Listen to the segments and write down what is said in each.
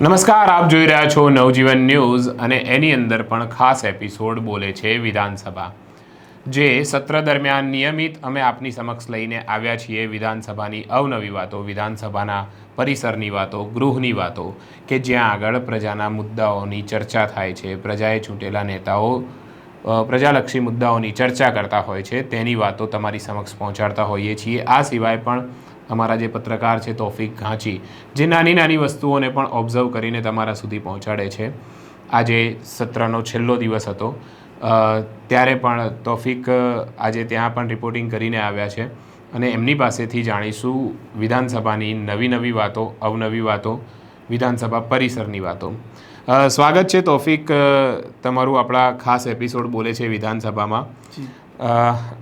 નમસ્કાર, આપ જોઈ રહ્યા છો નવજીવન ન્યૂઝ અને એની અંદર પણ ખાસ એપિસોડ બોલે છે વિધાનસભા. જે સત્ર દરમિયાન નિયમિત અમે આપની સમક્ષ લઈને આવ્યા છીએ વિધાનસભાની અવનવી વાતો, વિધાનસભાના પરિસરની વાતો, ગૃહની વાતો, કે જ્યાં આગળ પ્રજાના મુદ્દાઓની ચર્ચા થાય છે. પ્રજાએ ચૂંટેલા નેતાઓ પ્રજાલક્ષી મુદ્દાઓની ચર્ચા કરતા હોય છે. તેની વાતો તમારી સમક્ષ પહોંચાડતા હોઈએ છીએ. આ સિવાય પણ અમારા જે પત્રકાર છે, તોફિક ઘાંચી, જે નાની નાની વસ્તુઓને પણ ઓબ્ઝર્વ કરીને તમારા સુધી પહોંચાડે છે. આજે સત્રનો છેલ્લો દિવસ હતો. ત્યારે પણ તોફિક આજે ત્યાં પણ રિપોર્ટિંગ કરીને આવ્યા છે. અને એમની પાસેથી જાણીશું વિધાનસભાની નવી નવી વાતો, અવનવી વાતો, વિધાનસભા પરિસરની વાતો. સ્વાગત છે તોફિક તમારું આપણા ખાસ એપિસોડ બોલે છે વિધાનસભામાં.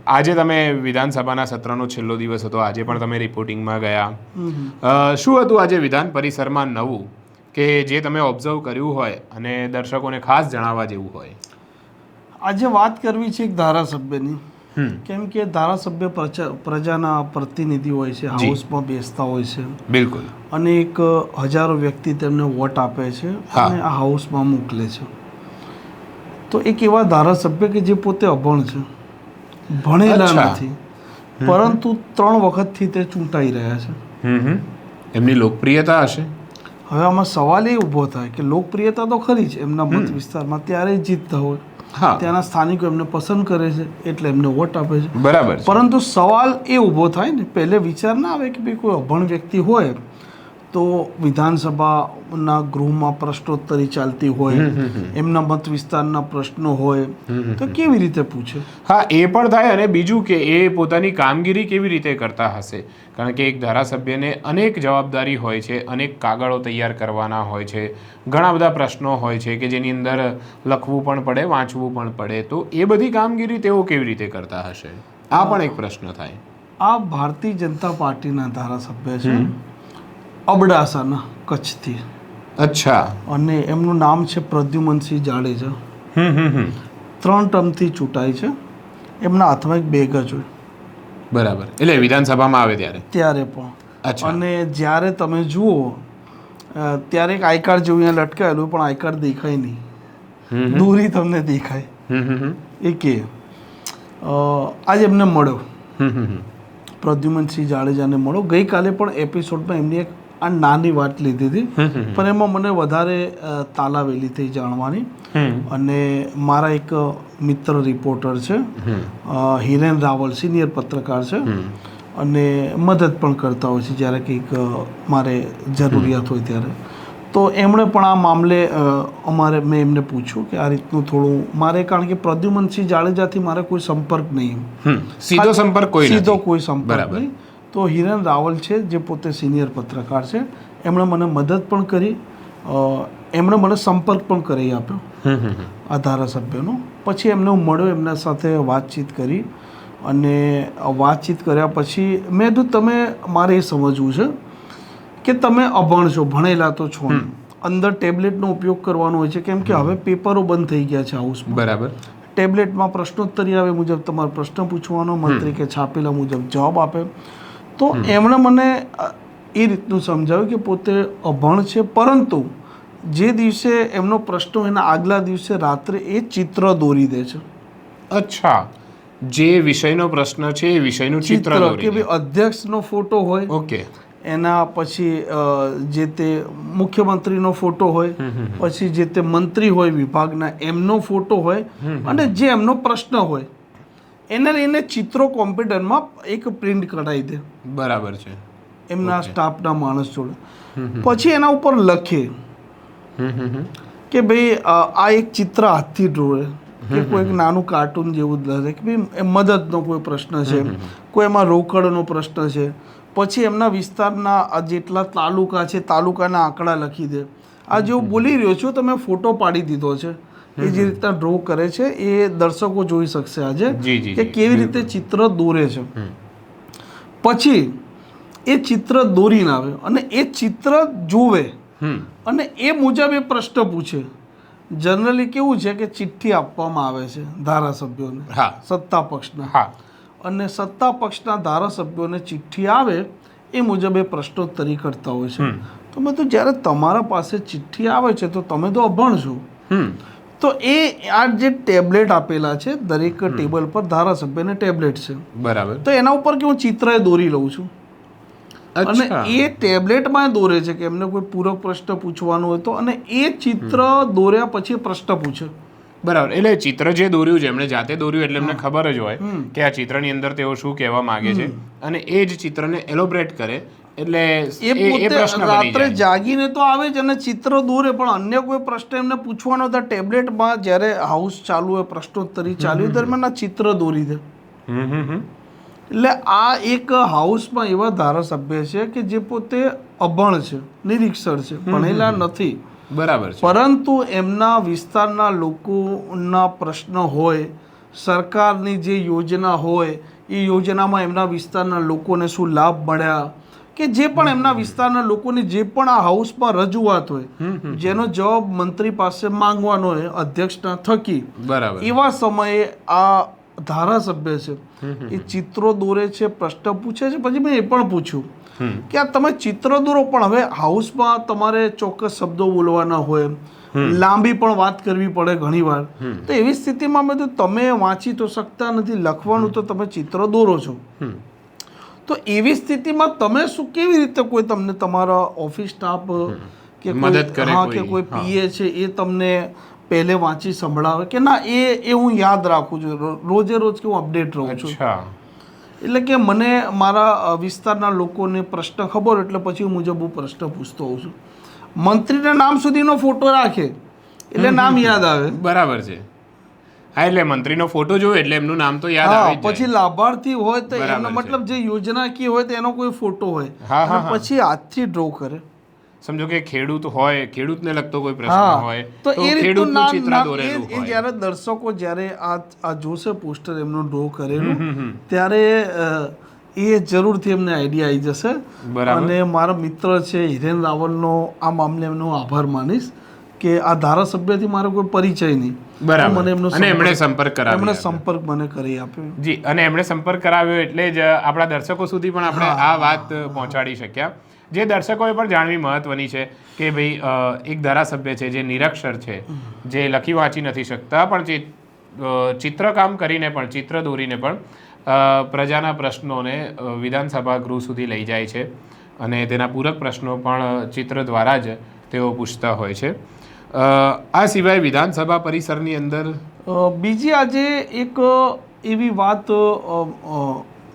આજે તમે વિધાનસભાના સત્રનો છેલ્લો દિવસ હતો. આજે પણ તમે રિપોર્ટિંગમાં ગયા. શું હતું આજે વિધાન પરિસરમાં નવું? કે જે તમે ઓબ્ઝર્વ કર્યું હોય અને દર્શકોને ખાસ જણાવવા જેવું હોય? આજે વાત કરવી છે એક ધારાસભ્યની. કેમ કે ધારાસભ્ય પ્રજા પ્રજાના પ્રતિનિધિ હોય છે હાઉસમાં બેસતા હોય છે. બિલકુલ. અને એક હજારો વ્યક્તિ તેમને વોટ આપે છે. અને આ હાઉસમાં મોકલે છે. તો એક એવા ધારાસભ્ય કે જે પોતે અભણ છે. ભણેલા નથી. પરંતુ ત્રણ વખતથી તે ચૂંટાઈ રહ્યા છે. એમની લોકપ્રિયતા હશે? હવે આમાં સવાલ એ ઊભો થાય કે લોકપ્રિયતા તો ખરી જ એમના મત વિસ્તારમાં ત્યારે જીતતા હોય હા. ત્યાંના સ્થાનિકો એમને પસંદ કરે છે એટલે એમને વોટ આપે છે. બરાબર પરંતુ સવાલ એ ઊભો થાય ને પહેલે વિચાર ના આવે કે ભાઈ કોઈ અભણ વ્યક્તિ હોય તો વિધાનસભાના ગૃહમાં પ્રશ્નોત્તરી ચાલતી હોય એમના મત વિસ્તારના પ્રશ્નો હોય તો કેવી રીતે પૂછે? હા એ પણ થાય અને બીજું કે એ પોતાની કામગીરી કેવી રીતે કરતા હશે? કારણ કે એક ધારાસભ્યને અનેક જવાબદારી હોય છે અનેક કાગળો તૈયાર કરવાના હોય છે ઘણા બધા પ્રશ્નો હોય છે કે જેની અંદર લખવું પણ પડે વાંચવું પણ પડે. તો એ બધી કામગીરી તેઓ કેવી રીતે કરતા હશે? આ પણ એક પ્રશ્ન થાય. આ ભારતીય જનતા પાર્ટીના ધારાસભ્ય છે. અબડાસાના કચ્છથી. અચ્છા. અને એમનું નામ છે પ્રદ્યુમનસિંહ જાડેજા. ત્રણ ટર્મથી ચૂંટાય છે. એમના હાથમાં એક બેગ જ હોય. બરાબર. એટલે વિધાનસભામાં આવે ત્યારે? ત્યારે પણ. અચ્છા. અને જ્યારે તમે જુઓ ત્યારે એક આઈ કાર્ડ જેવું અહીંયા લટકાયેલું પણ આઈ કાર્ડ દેખાય નહીં. દૂરી તમને દેખાય. એ કે આજે એમને મળ્યો. પ્રદ્યુમનસિંહ જાડેજાને મળો ગઈકાલે પણ એપિસોડમાં એમની એક આ નાની વાત લીધી હતી. પણ એમાં મને વધારે તાલાવેલી થઈ જાણવાની. અને મારા એક મિત્ર રિપોર્ટર છે. હિરેન રાવલ સિનિયર પત્રકાર છે. અને મદદ પણ કરતા હોય છે જ્યારે કંઈક મારે જરૂરિયાત હોય ત્યારે. તો એમણે પણ આ મામલે અમારે મેં એમને પૂછ્યું કે આ રીતનું થોડું મારે કારણ કે પ્રદ્યુમનસિંહ જાડેજાથી મારે કોઈ સંપર્ક નહીં. સીધો સંપર્ક કોઈ સીધો કોઈ સંપર્ક. નહીં. તો હિરેન રાવલ છે જે પોતે સિનિયર પત્રકાર છે. એમણે મને મદદ પણ કરી. એમણે મને સંપર્ક પણ કરી આપ્યો હમ હમ હમ. આ ધારાસભ્યનો. પછી એમને હું મળ્યો એમના સાથે વાતચીત કરી અને વાતચીત કર્યા પછી મેં કીધું તમે મારે એ સમજવું છે કે તમે અભણ છો ભણેલા તો છો અંદર ટેબ્લેટનો ઉપયોગ કરવાનો હોય છે કેમ કે હવે પેપરો બંધ થઈ ગયા છે હાઉસમાં બરાબર. ટેબ્લેટમાં પ્રશ્નોત્તરી આવે મુજબ તમારો પ્રશ્ન પૂછવાનો મંત્રી કે છાપેલા મુજબ જવાબ આપે. તો એમણે મને એ રીતનું સમજાવ્યું કે પોતે અભણ છે પરંતુ જે દિવસે એમનો પ્રશ્ન એના આગલા દિવસે રાત્રે એ ચિત્ર દોરી દે છે. અચ્છા. જે વિષયનો પ્રશ્ન છે એ વિષયનું ચિત્ર કે ભાઈ અધ્યક્ષનો ફોટો હોય ઓકે. એના પછી જે તે મુખ્યમંત્રીનો ફોટો હોય પછી જે તે મંત્રી હોય વિભાગના એમનો ફોટો હોય અને જે એમનો પ્રશ્ન હોય એને લઈને ચિત્રો કોમ્પ્યુટરમાં એક પ્રિન્ટ કઢાવી દે. બરાબર છે. એમના સ્ટાફના માણસ જોડે. પછી એના ઉપર લખે. કે ભાઈ આ એક ચિત્ર હાથથી ડોળે કે કોઈ એક નાનું કાર્ટૂન જેવું જ લખે. કે ભાઈ મદદનો કોઈ પ્રશ્ન છે. કોઈ એમાં રોકડનો પ્રશ્ન છે. પછી એમના વિસ્તારના જેટલા તાલુકા છે તાલુકાના આંકડા લખી દે. આ જેવું બોલી રહ્યો છું તમે ફોટો પાડી દીધો છે. એ જે રીતના ડ્રો કરે છે એ દર્શકો જોઈ શકશે આજે કે કેવી રીતે ચિત્ર દોરે છે. પછી એ ચિત્ર દોરીને આવે અને એ ચિત્ર જોવે અને એ મુજબ એ પ્રશ્ન પૂછે. જનરલી કેવું છે કે ચિઠ્ઠી આપવામાં આવે છે ધારાસભ્યોને હા. સત્તા પક્ષના. હા. અને સત્તા પક્ષના ધારાસભ્યોને ચિઠ્ઠી આવે એ મુજબ એ પ્રશ્નોત્તરી કરતા હોય છે. તો મેં તો જ્યારે તમારા પાસે ચિઠ્ઠી આવે છે તો તમે તો અભણ છો. તો એ આ જે ટેબ્લેટ આપેલા છે દરેક ટેબલ પર ધારાસભ્યને ટેબ્લેટ છે. બરાબર. તો એના ઉપર કે હું ચિત્ર દોરી લઉં છું? અને એ ટેબ્લેટમાં દોરે છે કે એમને કોઈ પૂરક પ્રશ્ન પૂછવાનો હોય તો અને એ ચિત્ર દોર્યા પછી પ્રશ્ન પૂછે. બરાબર. એટલે ચિત્ર જે દોર્યું છે એમણે જાતે દોર્યું એટલે એમને ખબર જ હોય કે આ ચિત્રની અંદર તેઓ શું કહેવા માંગે છે. અને એ જ ચિત્રને એલોબ્રેટ કરે એટલે એ પોતે રાત્રે જાગીને તો આવે જ અને ચિત્ર દોરે પણ અન્ય કોઈ પ્રશ્ન એમને પૂછવાનો હતા ટેબ્લેટમાં જ્યારે હાઉસ ચાલુ હોય પ્રશ્નોત્તરી ચાલુ દરમિયાન આ ચિત્ર દોરી દે. એટલે આ એક હાઉસમાં એવા ધારાસભ્ય છે કે જે પોતે અભણ છે નિરીક્ષર છે ભણેલા નથી. બરાબર છે. પરંતુ એમના વિસ્તારના લોકોના પ્રશ્ન હોય સરકારની જે યોજના હોય એ યોજનામાં એમના વિસ્તારના લોકોને શું લાભ મળ્યા? કે જે પણ એમના વિસ્તારના લોકોની જે પણ આ હાઉસમાં રજૂઆત હોય જેનો જવાબ મંત્રી પાસે માંગવાનો હોય અધ્યક્ષના થકી. બરાબર. એવા સમયે આ ધારાસભ્ય છે એ ચિત્રો દોરે છે પ્રશ્ન પૂછે છે પછી મેં એ પણ પૂછ્યું કે આ તમે ચિત્ર દોરો પણ હવે હાઉસમાં તમારે ચોક્કસ શબ્દો બોલવાના હોય લાંબી પણ વાત કરવી પડે ઘણીવાર. તો એવી સ્થિતિમાં મેં તો તમે વાંચી તો શકતા નથી લખવાનું તો તમે ચિત્ર દોરો છો. તો એવી સ્થિતિમાં તમે શું કેવી રીતે કોઈ તમને તમારા ઓફિસ સ્ટાફ કે મદદ કરે હા કે કોઈ. પીએ છે એ તમને પહેલે વાંચી સંભળાવે કે ના એ એ હું યાદ રાખું છું. રોજે રોજ કે હું અપડેટ રહું છું. એટલે કે મને મારા વિસ્તારના લોકોને પ્રશ્ન ખબર એટલે પછી મુજબ હું પ્રશ્ન પૂછતો હોઉં છું. મંત્રીના નામ સુધીનો ફોટો રાખે એટલે નામ યાદ આવે. બરાબર છે. હા એટલે મંત્રીનો ફોટો જોયો એટલે એમનું નામ તો યાદ આવે પછી લાભાર્થી હોય તો એનો મતલબ જે યોજનાકીય હોય તો એનો કોઈ ફોટો હોય. પછી હાથથી ડ્રો કરે. સમજો કે ખેડૂત હોય ખેડૂતને લગતો કોઈ પ્રશ્ન હોય તો એ રીતનું ચિત્ર દોરેલું હોય. જ્યારે દર્શકો જ્યારે આ આ જોશે પોસ્ટર એમનું ડ્રો કરેલું. ત્યારે એ જરૂરથી એમને આઈડિયા આવી જશે. અને મારા મિત્ર છે હિરેન રાવલનો આ મામલે એમનો આભાર માનીશ. કે આ ધારાસભ્યથી મારો કોઈ પરિચય નહીં. બરાબર. મને એમનો અને એમણે સંપર્ક- કરાવ્યો કરાવી એમણે સંપર્ક મને કરી આપ્યો. જી અને એમણે સંપર્ક કરાવ્યો એટલે જ આપણા દર્શકો સુધી પણ આપણે આ વાત પહોંચાડી શક્યા. જે દર્શકોએ પણ જાણવી મહત્વની છે કે ભાઈ એક ધારાસભ્ય છે જે નિરક્ષર છે જે લખી વાંચી નથી શકતા પણ ચિત્રકામ કરીને પણ ચિત્ર દોરીને પણ પ્રજાના પ્રશ્નોને વિધાનસભા ગૃહ સુધી લઈ જાય છે. અને તેના પૂરક પ્રશ્નો પણ ચિત્ર દ્વારા જ તેઓ પૂછતા હોય છે. આ સિવાય વિધાનસભા પરિસરની અંદર? બીજી આજે એક એવી વાત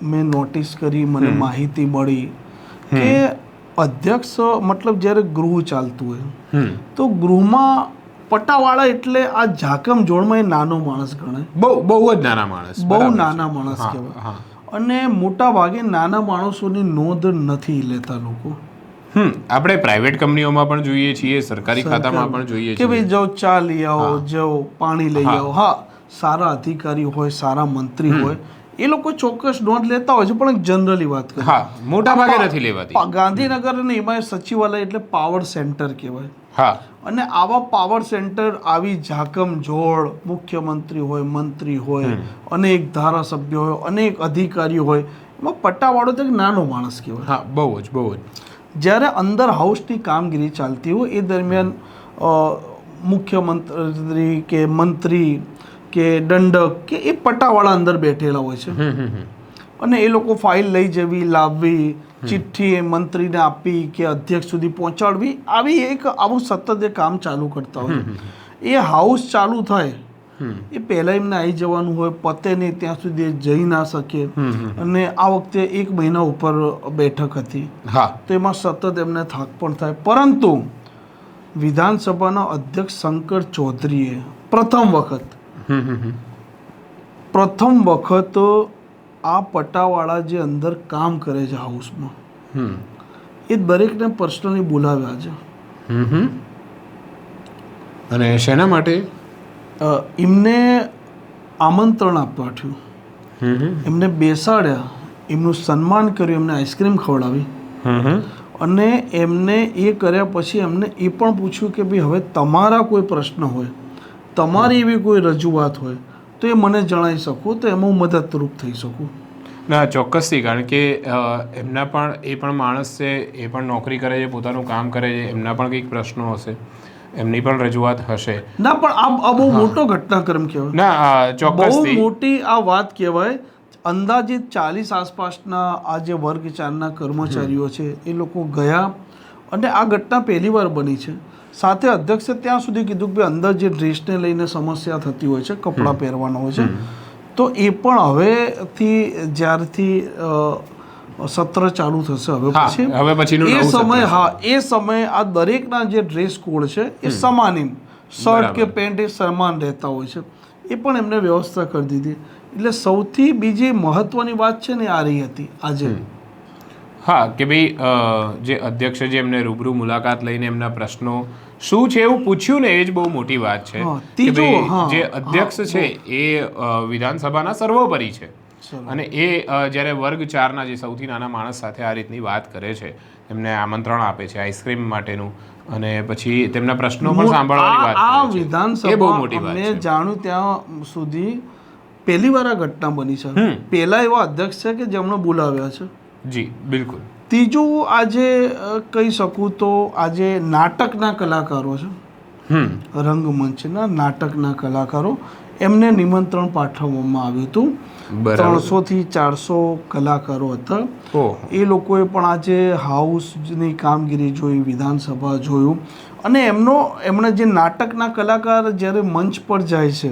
મેં નોટિસ કરી મને માહિતી મળી કે અધ્યક્ષ મતલબ જ્યારે ગૃહ ચાલતું હોય તો ગૃહમાં પટાવાળા એટલે આ ઝાકમ જોડમાં એ નાનો માણસ ગણાય બહુ બહુ જ નાના માણસ બહુ નાના માણસ કહેવાય. અને મોટા ભાગે નાના માણસોની નોંધ નથી લેતા લોકો. હમ આપણે પ્રાઇવેટ કંપનીઓમાં પણ જોઈએ છીએ સરકારી ખાતામાં પણ જોઈએ કે ભાઈ જાઓ ચા લઈ આવો જાઓ પાણી લઈ આવો. હા સારા અધિકારી હોય સારા મંત્રી હોય એ લોકો ચોક્કસ નોંધ લેતા હોય છે પણ જનરલી વાત કરીએ. હા મોટા ભાગે નથી લેવાતી. ગાંધીનગર અને એમાં સચિવાલય એટલે પાવર સેન્ટર કહેવાય. હા. અને આવા પાવર સેન્ટર આવી ઝાકમ જોડ મુખ્યમંત્રી હોય મંત્રી હોય અનેક ધારાસભ્યો હોય અનેક અધિકારીઓ હોય એમાં પટ્ટાવાળો તો એક નાનો માણસ કહેવાય. હા બહુ જ બહુ જ. જ્યારે અંદર હાઉસની કામગીરી ચાલતી હોય એ દરમિયાન મુખ્યમંત્રી કે મંત્રી કે દંડક કે એ પટ્ટાવાળા અંદર બેઠેલા હોય છે. અને એ લોકો ફાઇલ લઈ જવી લાવવી ચિઠ્ઠી એ મંત્રીને આપી કે અધ્યક્ષ સુધી પહોંચાડવી આવી એક આવું સતત એ કામ ચાલુ કરતા હોય એ હાઉસ ચાલુ થાય. એ પહેલાં એમને આવી જવાનું હોય પતે નહીં ત્યાં સુધી જઈ ના શકે. અને આ વખતે એક મહિના ઉપર બેઠક હતી. હા. તો એમાં સતત એમને થાક પણ થાય. પરંતુ વિધાનસભાના અધ્યક્ષ શંકર ચૌધરીએ પ્રથમ વખત. પ્રથમ વખત આ પટાવાળા જે અંદર કામ કરે છે હાઉસમાં. એ દરેકને પર્સનલી બોલાવ્યા છે. અને શેના માટે? એમને આમંત્રણ આપવા હમ. એમને બેસાડ્યા. એમનું સન્માન કર્યું એમને આઈસ્ક્રીમ ખવડાવી. અને એમને એ કર્યા પછી એમને એ પણ પૂછ્યું કે ભાઈ હવે તમારા કોઈ પ્રશ્ન હોય તમારી એવી કોઈ રજૂઆત હોય તો એ મને જણાવી શકો તો એમાં હું મદદરૂપ થઈ શકું. ના ચોક્કસથી કારણ કે એમના પણ એ પણ માણસ છે એ પણ નોકરી કરે છે પોતાનું કામ કરે છે એમના પણ કંઈક પ્રશ્નો હશે. એમની પણ રજૂઆત હશે. ના પણ આ બહુ મોટો ઘટનાક્રમ કહેવાય. ના ચોક્કસ બહુ મોટી આ વાત કહેવાય. અંદાજિત ચાલીસ આસપાસના આ જે વર્ગ ચારના કર્મચારીઓ છે એ લોકો ગયા અને આ ઘટના પહેલી વાર બની છે. સાથે અધ્યક્ષે ત્યાં સુધી કીધું કે અંદર જે ડ્રેસને લઈને સમસ્યા થતી હોય છે કપડાં પહેરવાના હોય છે તો એ પણ હવેથી જ્યારથી સત્ર ચાલુ થશે. હવે પછી હવે પછીનું એ સમય હા એ સમય આ દરેકના જે ડ્રેસ કોડ છે એ સમાન શર્ટ કે પેન્ટ એ સમાન રહેતા હોય છે. એ પણ એમને વ્યવસ્થા કરી દીધી. એટલે સૌથી બીજી મહત્વની વાત છે ને આ રહી હતી આજે. હા કે ભાઈ જે અધ્યક્ષ જે એમને રૂબરૂ મુલાકાત લઈને એમના પ્રશ્નો શું છે એવું પૂછ્યું ને એ જ બહુ મોટી વાત છે. જે અધ્યક્ષ છે એ વિધાનસભાના સર્વોપરી છે. અને એ જ્યારે વર્ગ ચારના જે સૌથી નાના માણસ સાથે આ રીતની વાત કરે છે એમને આમંત્રણ આપે છે આઈસ્ક્રીમ માટેનું અને પછી તેમના પ્રશ્નો પણ સાંભળવાની વાત આ એ બહુ મોટી વાત છે. જાણ્યું ત્યાં સુધી પહેલી વાર આ ઘટના બની છે. પહેલા એવા અધ્યક્ષ છે કે જેમણે બોલાવ્યા છે? જી બિલકુલ. ત્રીજું આજે કહી શકું તો આજે નાટકના કલાકારો છે. હમ. રંગમંચના નાટકના કલાકારો. એમને નિમંત્રણ પાઠવવામાં આવ્યું હતું. ત્રણસો થી ચારસો કલાકારો હતા. એ લોકોએ પણ આજે હાઉસની કામગીરી જોઈ વિધાનસભા જોયું. અને એમનો એમણે જે નાટકના કલાકાર જ્યારે મંચ પર જાય છે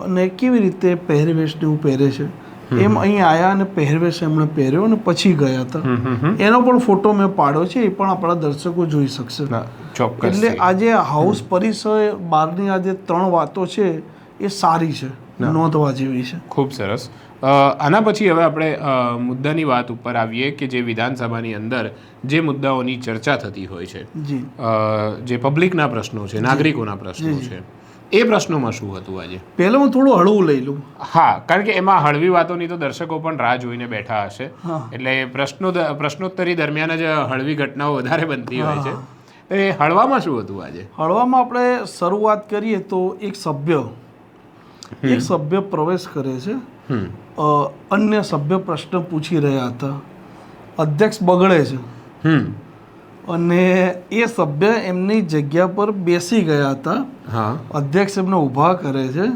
અને કેવી રીતે પહેરવેશ ને એવું પહેરે છે એમ અહીં આયા અને પહેરવેશ એમણે પહેર્યો અને પછી ગયા હતા. એનો પણ ફોટો મેં પાડ્યો છે એ પણ આપણા દર્શકો જોઈ શકશે. એટલે આજે હાઉસ પરિસર બહારની આજે ત્રણ વાતો છે એ સારી છે નોંધવા જેવી છે. ખૂબ સરસ. આના પછી હવે આપણે મુદ્દાની વાત ઉપર આવીએ કે જે વિધાનસભાની અંદર જે મુદ્દાઓની ચર્ચા થતી હોય છે. જે. પબ્લિકના પ્રશ્નો છે નાગરિકોના પ્રશ્નો છે. એ પ્રશ્નોમાં શું હતું આજે? પહેલાં હું થોડું હળવું લઈ લઉં. હા કારણ કે એમાં હળવી વાતોની તો દર્શકો પણ રાહ જોઈને બેઠા હશે. એટલે પ્રશ્નો પ્રશ્નોત્તરી દરમિયાન જ હળવી ઘટનાઓ વધારે બનતી હોય છે. એ હળવામાં શું હતું આજે? હળવામાં આપણે શરૂઆત કરીએ તો એક સભ્ય એક સભ્ય પ્રવેશ કરે છે. અન્ય સભ્ય પ્રશ્ન પૂછી રહ્યા હતા. અધ્યક્ષ બગડે છે. અને એ સભ્ય એમની જગ્યા પર બેસી ગયા હતા. અધ્યક્ષ એમને ઊભા કરે છે.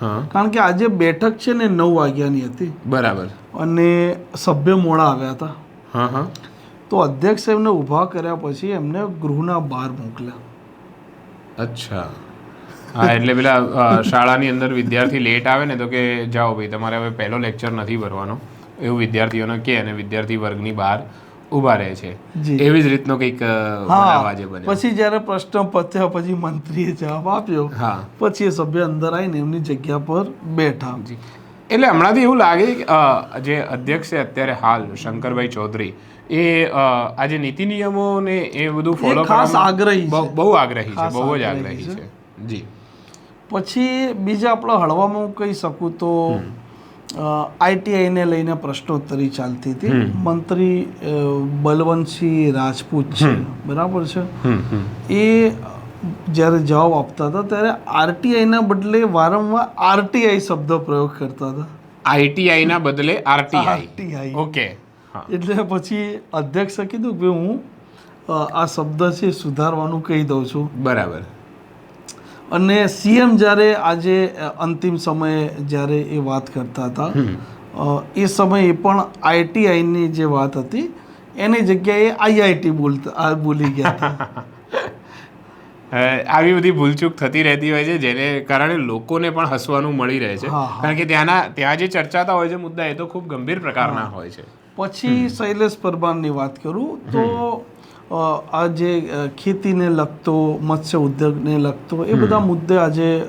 હા. કારણ કે આજે બેઠક છે ને નવ વાગ્યાની હતી. બરાબર. અને સભ્ય મોડા આવ્યા હતા. હા હા. તો અધ્યક્ષ એમને ઊભા કર્યા પછી એમને ગૃહના બહાર મોકલ્યા. અચ્છા. હા એટલે પેલા શાળાની અંદર વિદ્યાર્થી લેટ આવે ને તો કે જાઓ ભાઈ તમારે હવે પહેલો લેક્ચર નથી ભરવાનો. એવું વિદ્યાર્થીઓને કે અને વિદ્યાર્થી વર્ગની બહાર ઊભા રહે છે. એવી જ રીતનો કંઈક આજે બને પછી જ્યારે પ્રશ્ન પત્યા પછી મંત્રીએ જવાબ આપ્યો હા. પછી એ સભ્ય અંદર આવીને એમની જગ્યા પર બેઠા. એટલે હમણાંથી એવું લાગે કે જે અધ્યક્ષ છે અત્યારે હાલ શંકરભાઈ ચૌધરી એ આજે નીતિ નિયમો ને એ બધું ફોલો ખાસ આગ્રહી. બહુ આગ્રહી છે બહુ જ આગ્રહી છે. જી. પછી બીજા આપણા હળવામાં હું કહી શકું તો આઈટીઆઈને લઈને પ્રશ્નોત્તરી ચાલતી હતી. મંત્રી બલવંતસિંહ રાજપૂત છે. બરાબર છે? એ જ્યારે જવાબ આપતા હતા ત્યારે આરટીઆઈના બદલે વારંવાર આરટીઆઈ શબ્દ પ્રયોગ કરતા હતા. આઈટીઆઈના બદલે આરટીઆઈ ઓકે. એટલે પછી અધ્યક્ષે કીધું કે હું આ શબ્દ છે સુધારવાનું કહી દઉં છું. બરાબર. અને સીએમ જ્યારે આજે અંતિમ સમયે જ્યારે એ વાત કરતા હતા એ સમયે પણ આઈટીઆઈની જે વાત હતી એની જગ્યાએ આઈઆઈટી બોલતા બોલી ગયા હતા. આવી બધી ભૂલચૂક થતી રહેતી હોય છે જેને કારણે લોકોને પણ હસવાનું મળી રહે છે. કારણ કે ત્યાંના ત્યાં જે ચર્ચાતા હોય છે મુદ્દા એ તો ખૂબ ગંભીર પ્રકારના હોય છે. પછી શૈલેષ પરમારની વાત કરું તો અ, આ ખેતીને લગતો મત્સ્ય ઉદ્યોગને લગતો એ બધા મુદ્દે આજે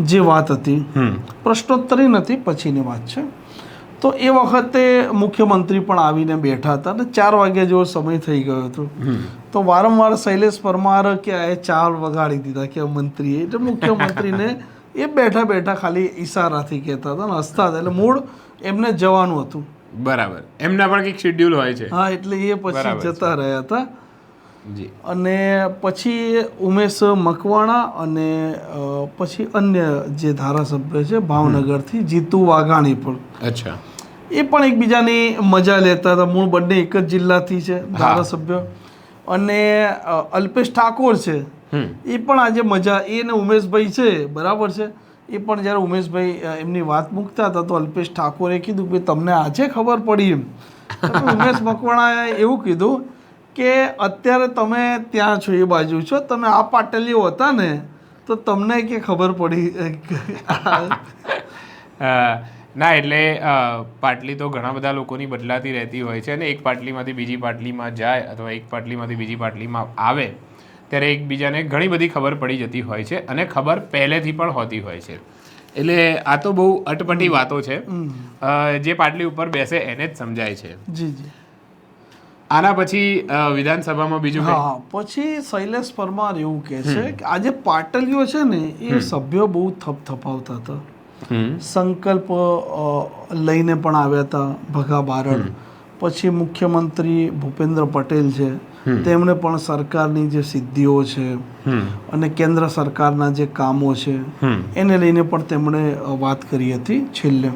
જે વાત હતી પ્રશ્નોત્તરી નથી પછીની વાત છે. તો એ વખતે મુખ્યમંત્રી પણ આવીને બેઠા હતા અને ચાર વાગ્યા જેવો સમય થઈ ગયો હતો. તો વારંવાર શૈલેષ પરમાર કે આ ચાર વગાડી દીધા કે મંત્રીએ એટલે મુખ્યમંત્રીને એ બેઠા બેઠા ખાલી ઈશારાથી કહેતા હતા ને હસતા હતા. એટલે મૂળ એમને જવાનું હતું. બરાબર. એમના પણ કંઈક શેડ્યુલ હોય છે. હા એટલે એ પછી જતા રહ્યા હતા. જી. અને પછી ઉમેશ મકવાણા અને પછી અન્ય જે ધારાસભ્ય છે ભાવનગરથી જીતુ વાઘાણી પણ. અચ્છા. એ પણ એકબીજાની મજા લેતા હતા. મૂળ બંને એક જ જિલ્લાથી છે ધારાસભ્ય. અને અલ્પેશ ઠાકોર છે. એ પણ આજે મજા એ ને ઉમેશભાઈ છે બરાબર છે. એ પણ જ્યારે ઉમેશભાઈ એમની વાત મૂકતા હતા, તો અલ્પેશ ઠાકોરે કીધું કે તમને આજે ખબર પડી એમ. ઉમેશ મકવાણાએ એવું કીધું કે અત્યારે તમે ત્યાં છો, એ બાજુ છો, તમે આ પાટલીઓ હતા ને, તો તમને કે ખબર પડી? ના, એટલે પાટલી તો ઘણા બધા લોકોની બદલાતી રહેતી હોય છે અને એક પાટલીમાંથી બીજી પાટલીમાં જાય અથવા એક પાટલીમાંથી બીજી પાટલીમાં આવે. ત્યારે એકબીજાને ઘણી બધી ખબર પડી જતી હોય છે અને ખબર પહેલેથી પણ હોતી હોય છે. એટલે આ તો બહુ અટપટી વાતો છે. જે પાટલી ઉપર બેસે એને જ સમજાય છે. જી જી. આના પછી વિધાનસભામાં બીજું હા પછી શૈલેષ પરમાર એવું કહે છે કે આજે પાટલીઓ છે ને એ સભ્યો બહુ થપથપાવતા હતા. સંકલ્પ લઈને પણ આવ્યા હતા ભગા બારડ. પછી મુખ્યમંત્રી ભૂપેન્દ્ર પટેલ છે. તેમણે પણ સરકારની જે સિદ્ધિઓ છે અને કેન્દ્ર સરકારના જે કામો છે એને લઈને પણ તેમણે વાત કરી હતી છેલ્લે.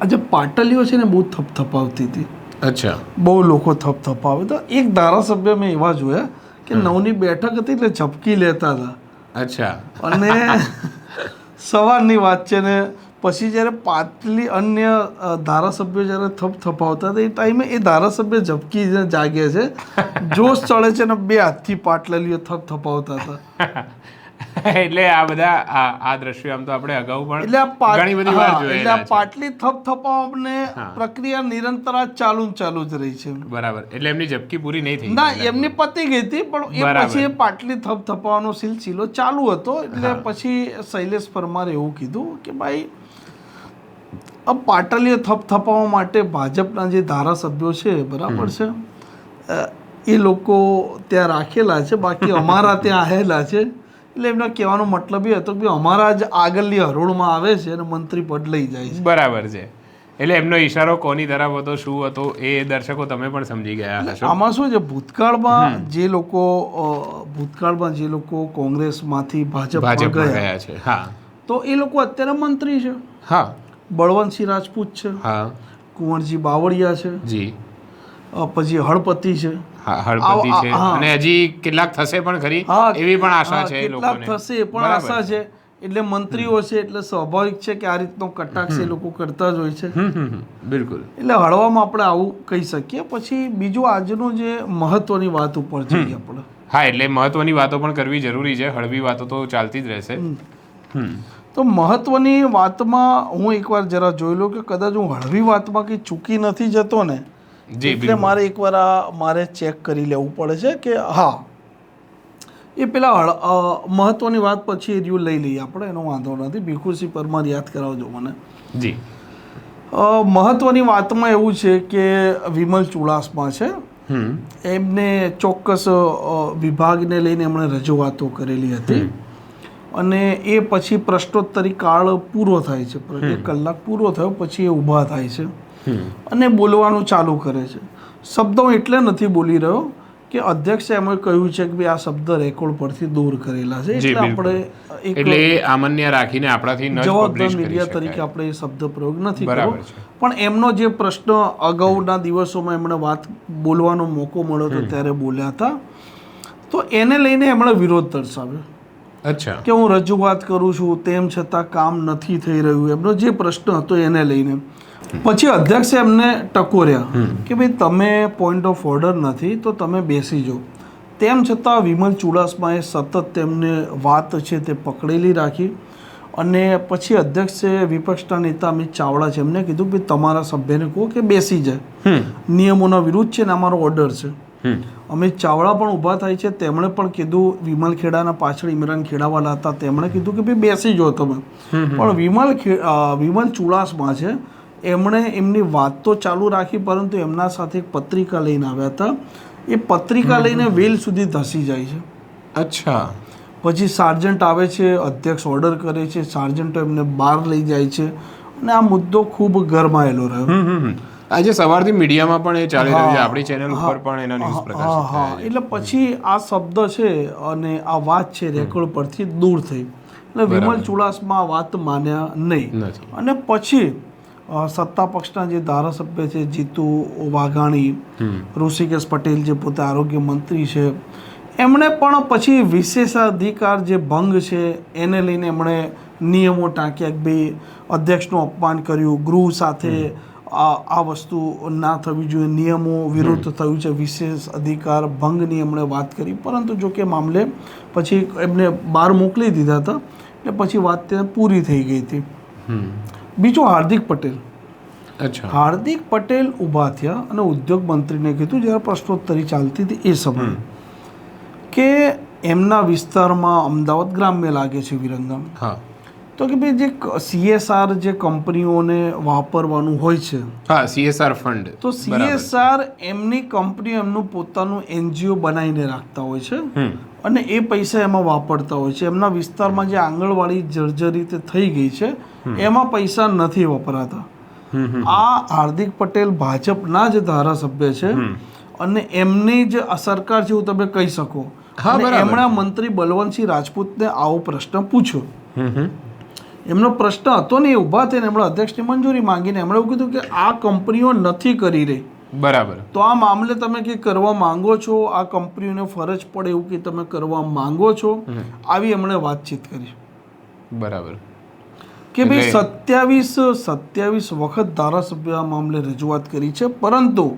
આજે પાટલીઓ છે ને બહુ થપથપાવતી હતી. અચ્છા. બહુ લોકો થપથપાવે. તો એક ધારાસભ્ય મેં એવા જોયા કે નવની બેઠક હતી એટલે ઝપકી લેતા હતા. અચ્છા. અને સવારની વાત છે ને પછી જ્યારે પાટલી અન્ય ધારાસભ્યો જ્યારે થપ થપાવતા હતા એ ટાઈમે એ ધારાસભ્ય ઝબકી જાગે છે. જોશ ચડે છે ને બે હાથથી પાટલીઓ થપ થપાવતા હતા. એટલે આ બધા આ દ્રશ્યો આમ તો આપણે અગાઉ પણ એટલે ઘણી બધી વાર હા, એટલે પાટલી થપ થપાવને પ્રક્રિયા નિરંતર ચાલુ ચાલુ જ રહી છે. બરાબર. એટલે એમની ઝપકી પૂરી નહીં થઈ ના એમની પતી ગઈ હતી પણ એ પછી એ પાટલી થપ થપાવવાનો સિલસિલો ચાલુ હતો. એટલે પછી શૈલેષ પરમારે એવું કીધું કે ભાઈ આ પાટલીઓ થપ થપાવવા માટે ભાજપના જે ધારાસભ્યો છે બરાબર છે? એ લોકો ત્યાં રાખેલા છે બાકી અમારા ત્યાં આવેલા છે. એટલે એમના કહેવાનો મતલબ એ હતો કે અમારા જ આગળની હરોળમાં આવે છે અને મંત્રી પદ લઈ જાય છે. બરાબર છે. એટલે એમનો ઈશારો કોની તરફ હતો શું હતો એ દર્શકો તમે પણ સમજી ગયા હશો. આમાં શું છે ભૂતકાળમાં જે લોકો ભૂતકાળમાં જે લોકો કોંગ્રેસમાંથી ભાજપ ગયા છે હા. તો એ લોકો અત્યારે મંત્રી છે. હા. બળવંતસિંહ રાજપૂત છે. હા. કુંવરજી બાવળિયા છે. જી. પછી હળપતિ છે. હળપતિ છે. અને હજી કેટલાક થશે પણ ખરી? એવી પણ આશા છે કેટલાક થશે પણ આશા છે. એટલે મંત્રીઓ છે એટલે સ્વાભાવિક છે કે આ રીતનો કટાક્ષ એ લોકો કરતા જ હોય છે. બિલકુલ. એટલે હળવામાં આપણે આવું કહી શકીએ. પછી બીજું આજનું જે મહત્વની વાત ઉપર જઈએ આપણે. હા એટલે મહત્વની વાતો પણ કરવી જરૂરી છે. હળવી વાતો તો ચાલતી જ રહેશે. હમ. તો મહત્ત્વની વાતમાં હું એકવાર જરા જોઈ લઉં કે કદાચ હું હળવી વાતમાં કંઈ ચૂકી નથી જતો ને એટલે મારે એકવાર આ મારે ચેક કરી લેવું પડે છે કે હા એ પેલા હળ મહત્ત્વની વાત પછી એ રહ્યું લઈ લઈએ આપણે એનો વાંધો નથી. ભીખુસિંહ પરમાર યાદ કરાવજો મને. જી. મહત્ત્વની વાતમાં એવું છે કે વિમલ ચુડાસમા છે. હમ. એમને ચોક્કસ વિભાગને લઈને એમણે રજૂઆતો કરેલી હતી. અને એ પછી પ્રશ્નોત્તરી કાળ પૂરો થાય છે. એક કલાક પૂરો થયો પછી એ ઊભા થાય છે. અને બોલવાનું ચાલુ કરે છે. શબ્દ હું એટલે નથી બોલી રહ્યો કે અધ્યક્ષે એમણે કહ્યું છે કે આ શબ્દ રેકોર્ડ પરથી દૂર કરેલા છે. એટલે આપણે એટલે આમન્ય રાખીને આપણાથી ન જવાબદાર મીડિયા તરીકે આપણે એ શબ્દ પ્રયોગ નથી કર્યો. પણ એમનો જે પ્રશ્ન અગાઉના દિવસોમાં એમણે વાત બોલવાનો મોકો મળ્યો હતો ત્યારે બોલ્યા હતા. તો એને લઈને એમણે વિરોધ દર્શાવ્યો. અચ્છા. કે હું રજૂઆત કરું છું તેમ છતાં કામ નથી થઈ રહ્યું એમનો જે પ્રશ્ન હતો એને લઈને. પછી અધ્યક્ષે એમને ટકોર્યા કે ભાઈ તમે પોઈન્ટ ઓફ ઓર્ડર નથી તો તમે બેસી જાઓ. તેમ છતાં વિમલ ચુડાસમાએ સતત તેમને વાત છે તે પકડેલી રાખી અને પછી અધ્યક્ષે વિપક્ષના નેતા અમિત ચાવડા છે એમને કીધું કે તમારા સભ્યને કહો કે બેસી જાય. નિયમોના વિરુદ્ધ છે ને અમારો ઓર્ડર છે. અમિત ચાવડા પણ ઊભા થાય છે. તેમણે પણ કીધું વિમલ ખેડાના પાછળ ઇમરાન ખેડાવાલા હતા. તેમણે કીધું કે ભાઈ બેસી જાઓ તમે. પણ વિમલ વિમલ ચુડાસમા છે. એમણે એમની વાત તો ચાલુ રાખી પરંતુ એમના સાથે એક પત્રિકા લઈને આવ્યા હતા. એ પત્રિકા લઈને વેલ સુધી ધસી જાય છે. અચ્છા. પછી સાર્જન્ટ આવે છે અધ્યક્ષ ઓર્ડર કરે છે સાર્જન્ટો એમને બહાર લઈ જાય છે. અને આ મુદ્દો ખૂબ ગરમાયેલો રહ્યો. આજે સવારથી મીડિયામાં પણ એ ચાલી રહ્યું છે આપણી ચેનલ ઉપર પણ એના ન્યૂઝ પ્રકાશિત થયા એટલે પછી આ શબ્દ છે અને આ વાત છે રેકોર્ડ પરથી દૂર થઈ. એટલે વિમલ ચુડાસમા વાત માન્યા નહીં. અને પછી સત્તા પક્ષના જે ધારાસભ્ય છે જીતુ વાઘાણી ઋષિકેશ પટેલ જે પોતે આરોગ્ય મંત્રી છે એમણે પણ પછી વિશેષાધિકાર જે ભંગ છે એને લઈને એમણે નિયમો ટાંક્યા કે ભાઈ અધ્યક્ષનું અપમાન કર્યું ગૃહ સાથે આ આ વસ્તુ ના થવી જોઈએ. નિયમો વિરુદ્ધ થયું છે. વિશેષ અધિકાર ભંગની એમણે વાત કરી. પરંતુ જો કે મામલે પછી એમને બહાર મોકલી દીધા હતા. એટલે પછી વાત ત્યાં પૂરી થઈ ગઈ હતી. બીજું હાર્દિક પટેલ. અચ્છા. હાર્દિક પટેલ ઊભા થયા અને ઉદ્યોગ મંત્રીને કીધું જ્યારે પ્રશ્નોત્તરી ચાલતી હતી એ સમયે કે એમના વિસ્તારમાં અમદાવાદ ગ્રામ્ય લાગે છે વિરંગામ. હા. તો કે ભાઈ જે સીએસઆર જે કંપનીઓને વાપરવાનું હોય છે. હા સીએસઆર ફંડ તો સીએસઆર એમની કંપની એમનું પોતાનું એનજીઓ બનાવીને રાખતા હોય છે. અને એ પૈસા એમાં વાપરતા હોય છે. એમના વિસ્તારમાં જે આંગણવાડી જર્જરિત થઈ ગઈ છે એમાં પૈસા નથી વપરાતા. આ હાર્દિક પટેલ ભાજપના જ ધારાસભ્ય છે અને એમની જ સરકાર છે એવું તમે કહી શકો. એમણે મંત્રી બલવંતસિંહ રાજપૂતને આવો પ્રશ્ન પૂછ્યો. એમનો પ્રશ્ન હતો ને એ ઊભા થઈને એમણે અધ્યક્ષની મંજૂરી માંગીને એમણે એવું કીધું કે આ કંપનીઓ નથી કરી રહી. બરાબર. તો આ મામલે તમે કે કરવા માંગો છો? આ કંપનીઓને ફરજ પડે એવું કે તમે કરવા માંગો છો? આવી એમણે વાતચીત કરી. બરાબર. કે ભાઈ સત્યાવીસ સત્યાવીસ વખત ધારાસભ્ય આ મામલે રજૂઆત કરી છે પરંતુ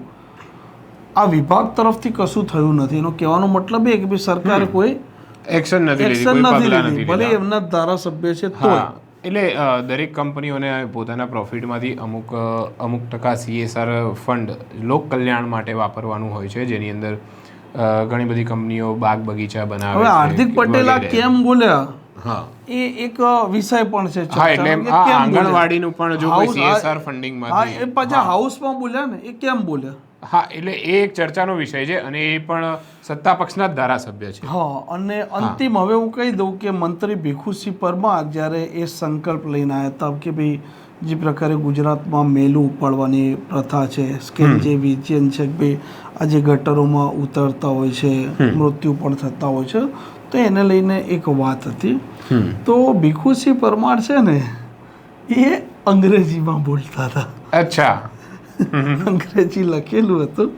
આ વિભાગ તરફથી કશું થયું નથી. એનો કહેવાનો મતલબ એ કે ભાઈ સરકારે કોઈ એક્શન નથી એક્શન નથી લીધી. ભલે એમના ધારાસભ્ય છે તોય. એટલે દરેક કંપનીઓને પોતાના પ્રોફિટમાંથી અમુક અમુક ટકા સીએસઆર ફંડ લોક કલ્યાણ માટે વાપરવાનું હોય છે જેની અંદર ઘણી બધી કંપનીઓ બાગ બગીચા બનાવે હવે હાર્દિક પટેલ આ કેમ બોલ્યા? હા. એ એક વિષય પણ છે હા એટલે આંગણવાડીનું પણ જો કોઈ સીએસઆર હા, એ પાછા હાઉસમાં બોલ્યા ને એ કેમ બોલ્યા? હા એટલે એ એક ચર્ચાનો વિષય છે અને એ પણ સત્તા પક્ષના જ ધારાસભ્ય છે. હા અને અંતિમ હવે હું કહી દઉં કે મંત્રી ભીખુસિંહ પરમાર જ્યારે એ સંકલ્પ લઈને આવ્યા હતા કે ભાઈ જે પ્રકારે ગુજરાતમાં મેલું ઉપાડવાની પ્રથા છે સ્કેન જે વિજયન છે કે ભાઈ આ જે ગટરોમાં ઉતરતા હોય છે મૃત્યુ પણ થતા હોય છે તો એને લઈને એક વાત હતી. તો ભીખુસિંહ પરમાર છે ને એ અંગ્રેજીમાં બોલતા હતા. અચ્છા. અંગ્રેજી લખેલું હતું.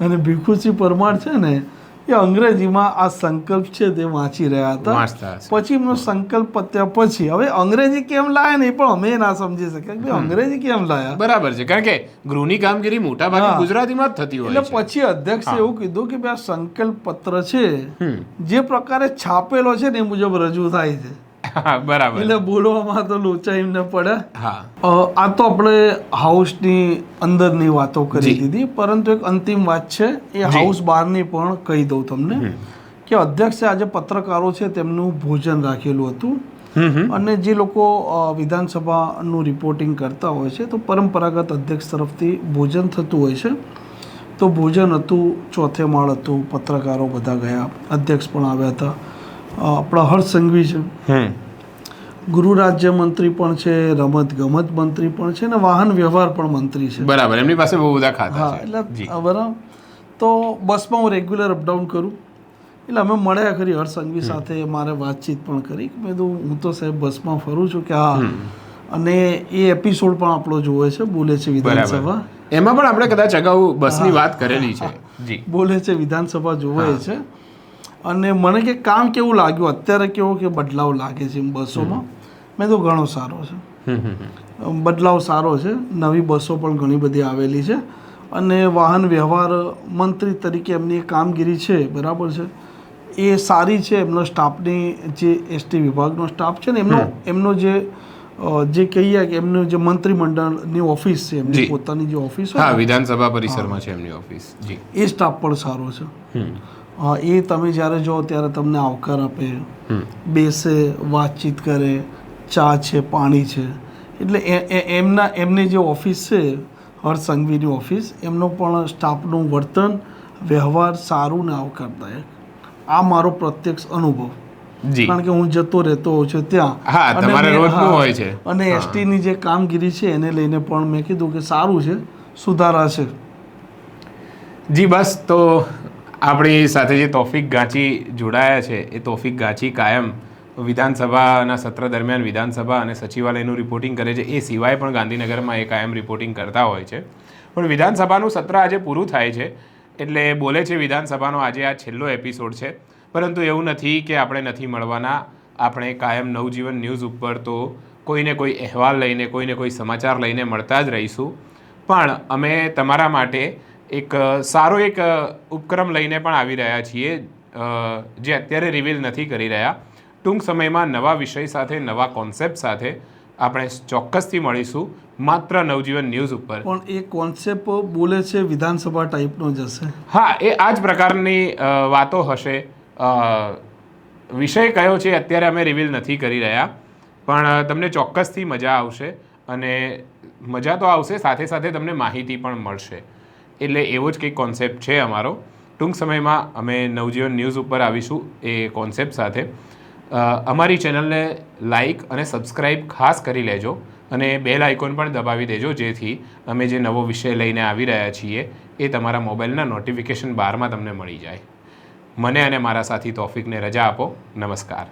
અને ભીખુસિંહ પરમાર છે ને એ અંગ્રેજીમાં આ સંકલ્પ છે તે વાંચી રહ્યા હતા. પછી એમનો સંકલ્પ પત્યા પછી હવે અંગ્રેજી કેમ લાયા નહીં? પણ અમે ના સમજી શક્યા કે અંગ્રેજી કેમ લાયા? બરાબર છે કારણ કે ગૃહની કામગીરી મોટા ભાગે ગુજરાતીમાં જ થતી હોય એટલે પછી અધ્યક્ષે એવું કીધું કે આ સંકલ્પ પત્ર છે જે પ્રકારે છાપેલો છે ને એ મુજબ રજૂ થાય છે. બરાબર. એટલે બોલવામાં તો લોચા એમને પડે. હા. આ તો આપણે હાઉસની અંદરની વાતો કરી દીધી પરંતુ એક અંતિમ વાત છે એ હાઉસ બહારની પણ કહી દઉં તમને કે અધ્યક્ષે આજે પત્રકારો છે તેમનું ભોજન રાખેલું હતું. અને જે લોકો વિધાનસભાનું રિપોર્ટિંગ કરતા હોય છે તો પરંપરાગત અધ્યક્ષ તરફથી ભોજન થતું હોય છે. તો ભોજન હતું ચોથે માળ હતું પત્રકારો બધા ગયા અધ્યક્ષ પણ આવ્યા હતા. આપણા હર્ષ સંઘવી છે. ગૃહ રાજ્ય મંત્રી પણ છે રમત ગમત મંત્રી પણ છે અને વાહન વ્યવહાર પણ મંત્રી છે. બરાબર એમની પાસે બહુ બધા ખાતા હા એટલે બરાબર. તો બસમાં હું રેગ્યુલર અપડાઉન કરું. એટલે અમે મળ્યા ખરી હર્ષ સંઘવી સાથે મારે વાતચીત પણ કરી. કે મેં કીધું હું તો સાહેબ બસમાં ફરું છું કે હા અને એ એપિસોડ પણ આપણો જોવે છે બોલે છે વિધાનસભા. એમાં પણ આપણે કદાચ અગાઉ બસની વાત કરેલી છે. બોલે છે વિધાનસભા જોવે છે. અને મને કે કામ કેવું લાગ્યું? અત્યારે કેવો કે બદલાવ લાગે છે બસોમાં? મેં તો ઘણો સારો છે. બદલાવ સારો છે. નવી બસો પણ ઘણી બધી આવેલી છે. અને વાહન વ્યવહાર મંત્રી તરીકે એમની કામગીરી છે બરાબર છે? એ સારી છે. એમનો સ્ટાફની જે એસટી વિભાગનો સ્ટાફ છે ને એમનો એમનો જે જે કહીએ કે એમનું જે મંત્રીમંડળની ઓફિસ છે એમની પોતાની જે ઓફિસ હોય હા વિધાનસભા પરિસરમાં છે એમની ઓફિસ. એ સ્ટાફ પણ સારો છે. એ તમે જ્યારે જો ત્યારે તમને આવકાર આપે. બેસે વાતચીત કરે ચા છે પાણી છે. એટલે એમના એમની જે ઓફિસ છે હર્ષ સંઘવીની ઓફિસ એમનો પણ સ્ટાફનું વર્તન વ્યવહાર સારું ને આવકારદાયક. આ મારો પ્રત્યક્ષ અનુભવ. કારણ કે હું જતો રહેતો હોઉં છું ત્યાં. અને. એસટીની જે કામગીરી છે એને લઈને પણ મેં કીધું કે સારું છે સુધારા છે. જી બસ તો આપણી સાથે જે તોફિક ગાંચી જોડાયા છે, એ તોફિક ગાંચી કાયમ વિધાનસભાના સત્ર દરમિયાન વિધાનસભા અને સચિવાલયનું રિપોર્ટિંગ કરે છે. એ સિવાય પણ ગાંધીનગરમાં એ કાયમ રિપોર્ટિંગ કરતા હોય છે. પણ વિધાનસભાનું સત્ર આજે પૂરું થાય છે, એટલે બોલે છે વિધાનસભાનો આજે આ છેલ્લો એપિસોડ છે. પરંતુ એવું નથી કે આપણે નથી મળવાના. આપણે કાયમ નવજીવન ન્યૂઝ ઉપર તો કોઈને કોઈ અહેવાલ લઈને, કોઈને કોઈ સમાચાર લઈને મળતા જ રહીશું. પણ અમે તમારા માટે એક સારો એક ઉપક્રમ લઈને પણ આવી રહ્યા છીએ જે અત્યારે રિવીલ નથી કરી રહ્યા. ટૂંક સમયમાં નવા વિષય સાથે નવા કોન્સેપ્ટ સાથે આપણે ચોક્કસથી મળીશું. માત્ર નવજીવન ન્યૂઝ ઉપર. પણ એ કોન્સેપ્ટ બોલે છે વિધાનસભા ટાઈપનો જ હશે. હા એ આ જ પ્રકારની વાતો હશે. વિષય કયો છે અત્યારે અમે રિવીલ નથી કરી રહ્યા. પણ તમને ચોક્કસથી મજા આવશે અને મજા તો આવશે સાથે સાથે તમને માહિતી પણ મળશે. એટલે એવો જ કંઈક કોન્સેપ્ટ છે અમારો. ટૂંક સમયમાં અમે નવજીવન ન્યૂઝ ઉપર આવીશું એ કોન્સેપ્ટ સાથે. અમારી ચેનલને લાઈક અને સબસ્ક્રાઇબ ખાસ કરી લેજો અને બેલ આઇકોન પણ દબાવી દેજો, જેથી અમે જે નવો વિષય લઈને આવી રહ્યા છીએ એ તમારા મોબાઈલના નોટિફિકેશન બારમાં તમને મળી જાય. મને અને મારા સાથી તોફિકને રજા આપો. નમસ્કાર.